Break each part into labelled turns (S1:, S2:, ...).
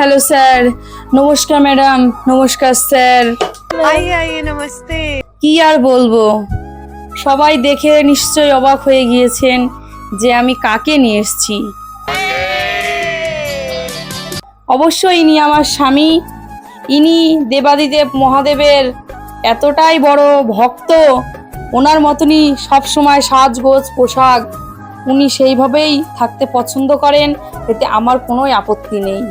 S1: Hello sir নমস্কার madam নমস্কার sir
S2: আইয়ে নমস্তে
S1: কি আর বলব? সবাই দেখে নিশ্চয় অবাক হয়ে গিয়েছেন যে আমি কাকে নিয়ে এসেছি। অবশ্য ইনি আমার স্বামী। ইনি দেবাদিদেব মহাদেবের এতটাই বড় ভক্ত। ওনার মতনই সবসময় সাজগোজ পোশাক। উনি সেইভাবেই থাকতে পছন্দ করেন এতে আমার কোনোই আপত্তি নেই।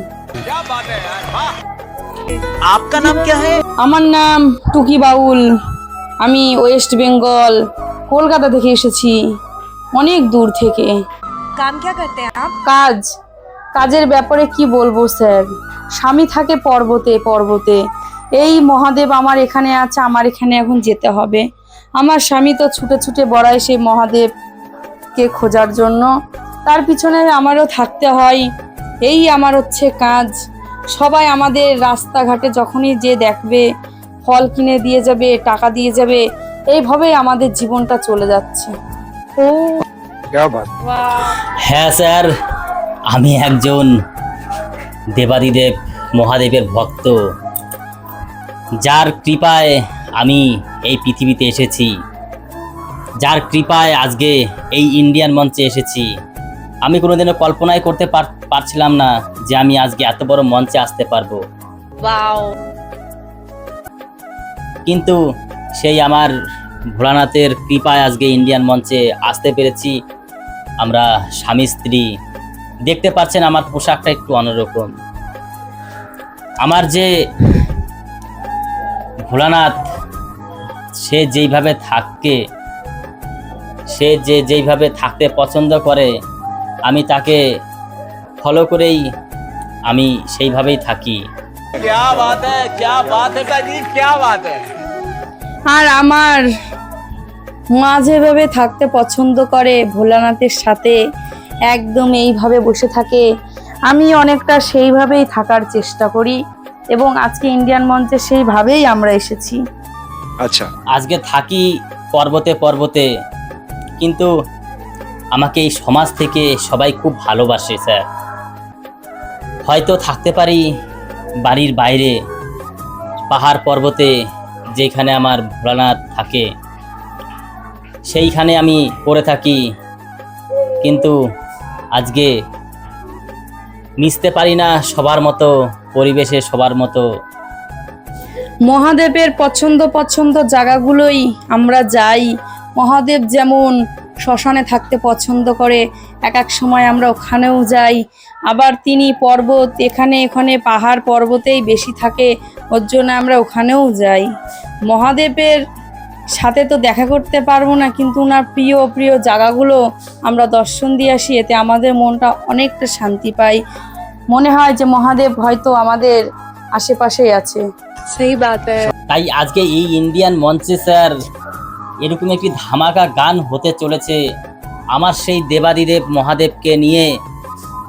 S3: आपका नाम क्या है
S1: আমার নাম টুকি বাউল আমি ওয়েস্ট বেঙ্গল কলকাতা থেকে এসেছি অনেক দূর থেকে
S2: काम क्या करते हैं आप
S1: কাজ কাজের ব্যাপারে কি বলবো স্যার স্বামী থাকে পর্বতে পর্বতে এই মহাদেব আমার এখানে আছে আমার এখানে এখন যেতে হবে আমার স্বামী তো ছুটে ছুটে বড়ায় সেই মহাদেবকে খোঁজার জন্য তার পিছনে আমারও থাকতে হয় এই আমার হচ্ছে কাজ। সবাই আমাদের রাস্তাঘাটে যখনই যে দেখবে ফল কিনে দিয়ে যাবে টাকা দিয়ে যাবে এইভাবেই আমাদের জীবনটা চলে যাচ্ছে। ও।
S3: হ্যাঁ স্যার আমি একজন দেবাদিদেব মহাদেবের ভক্ত। যার কৃপায় আমি এই পৃথিবীতে এসেছি। যার কৃপায় আজকে এই ইন্ডিয়ান মঞ্চে এসেছি। আমি কোনোদিনও কল্পনাই করতে পার- পারছিলাম না যে আমি আজকে এত বড় মঞ্চে আসতে পারব। কিন্তু সেই আমার ভোলানাথের কৃপায় আজকে ইন্ডিয়ান মঞ্চে আসতে পেরেছি। আমরা স্বামী স্ত্রী। দেখতে পাচ্ছেন আমার পোশাকটা একটু অন্যরকম। আমার যে ভোলানাথ সে যেইভাবে থাকে সে যে যেইভাবে থাকতে পছন্দ করে আমি তাকে ফলো করেই আমি সেইভাবেই থাকি।
S1: আর আমার মা যেভাবে থাকতে পছন্দ করে ভোলানাথের সাথে একদম এইভাবে বসে থাকে আমি অনেকটা সেইভাবেই থাকার চেষ্টা করি এবং আজকে ইন্ডিয়ান মঞ্চে সেইভাবেই আমরা এসেছি।
S4: আচ্ছা।
S3: আজকে থাকি পর্বতে পর্বতে কিন্তু আমাকে এই সমাজ থেকে সবাই খুব ভালোবাসে, স্যার। হয়তো থাকতে পারি বাড়ির বাইরে, পাহাড় পর্বতে যেখানে আমার ভোলানাথ থাকে, সেইখানে আমি পড়ে থাকি, কিন্তু আজকে মিশতে পারি না সবার মতো, পরিবেশে সবার মতো।
S1: মহাদেবের পছন্দ পছন্দ জায়গাগুলোই আমরা যাই। মহাদেব যেমন শ্মশানে থাকতে পছন্দ করে। এক এক সময় আমরা ওখানেও যাই। আবার তিনি পর্বত এখানে এখানে পাহাড় পর্বতেই বেশি থাকে। ওর জন্য আমরা ওখানেও যাই। মহাদেবের সাথে তো দেখা করতে পারব না কিন্তু ওনার প্রিয় প্রিয় জায়গাগুলো আমরা দর্শন দিয়ে আসি। এতে আমাদের মনটা অনেকটা শান্তি পাই। মনে হয় যে মহাদেব হয়তো আমাদের আশেপাশেই আছে।
S2: সেই বাত।
S3: তাই আজকে এই ইন্ডিয়ান মঞ্চে স্যার এরকম একটি ধামাকা গান হতে চলেছে। আমার সেই দেবাদিদেব মহাদেবকে নিয়ে,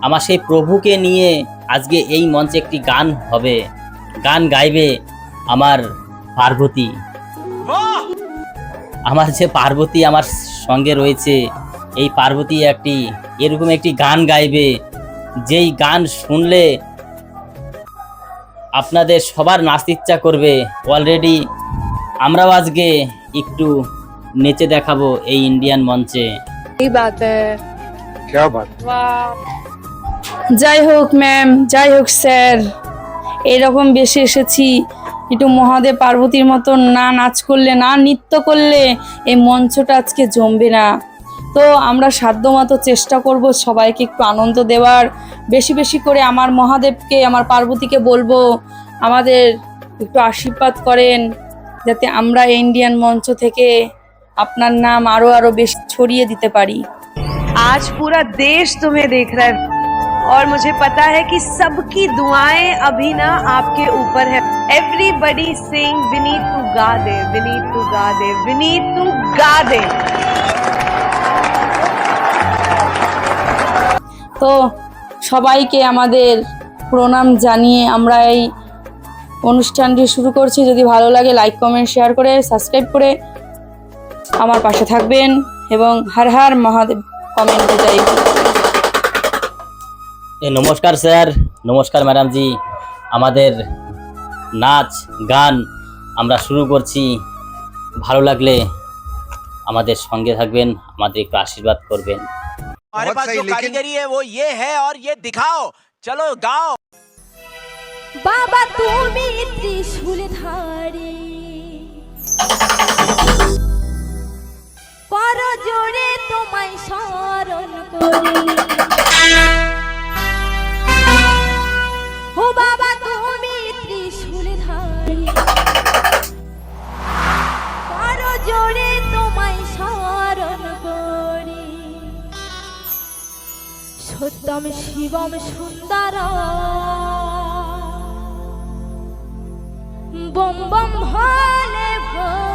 S3: আমার সেই প্রভুকে নিয়ে আজকে এই মঞ্চে একটি গান হবে। গান গাইবে আমার পার্বতী। আমার যে পার্বতী আমার সঙ্গে রয়েছে, এই পার্বতী একটি, এরকম একটি গান গাইবে। যেই গান শুনলে আপনাদের সবার নাচতে ইচ্ছা করবে। অলরেডি আমরাও আজকে একটু নেচে দেখাবো এই ইন্ডিয়ান মঞ্চে।
S1: যাই হোক ম্যাম যাই হোক স্যার এরকম বেশি এসেছি একটু মহাদেব পার্বতীর মতো না নাচ করলে না নৃত্য করলে এই মঞ্চটা আজকে জমবে না। তো আমরা সাধ্যমতো চেষ্টা করব সবাইকে একটু আনন্দ দেওয়ার। বেশি বেশি করে আমার মহাদেবকে আমার পার্বতীকে বলব আমাদের একটু আশীর্বাদ করেন যাতে আমরা ইন্ডিয়ান মঞ্চ থেকে আপনার নাম আরও আরও বেশি ছড়িয়ে দিতে পারি
S2: आज पूरा देश तुम्हें देख रहा है और मुझे पता है कि सबकी दुआएं अभी ना आपके ऊपर है एवरीबडी सिंग विनीत टू गा दे विनीत टू गा दे विनीत टू गा दे
S1: তো সবাইকে আমাদের প্রণাম জানিয়ে আমরা এই অনুষ্ঠানটি শুরু করছি যদি ভালো লাগে লাইক কমেন্ট শেয়ার করে সাবস্ক্রাইব করে আমার পাশে থাকবেন এবং হর হর মহাদেব কমেন্টে যাই
S3: এ নমস্কার স্যার নমস্কার ম্যাডাম জি আমাদের নাচ গান আমরা শুরু করছি ভালো লাগলে আমাদের সঙ্গে থাকবেন আমাদের একটু আশীর্বাদ করবেন
S5: हमारे
S4: बहुत
S5: पास
S4: सही,
S5: जो
S4: लेकिन-
S5: कारीगरी है वो ये है और ये दिखाओ चलो गाओ
S6: বাবা তুমি ত্রিশূল ধারে তোমায় স্মরণ করি। ও বাবা, তুমি ত্রিশূল ধারে। কর জোরে তোমায় স্মরণ করি। সত্যম শিবম সুন্দর। বম বম ভোলে ভোলে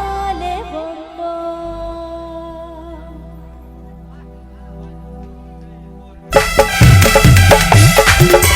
S6: Thank you.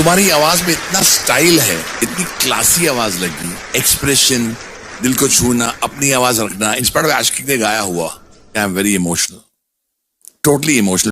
S7: तुम्हारी आवाज़ में इतना स्टाइल है, इतनी क्लासी आवाज़ लगी एक्सप्रेशन दिल को छूना, अपनी आवाज़ रखना। इंस्पायर आशिक ने गाया हुआ I am very emotional totally emotional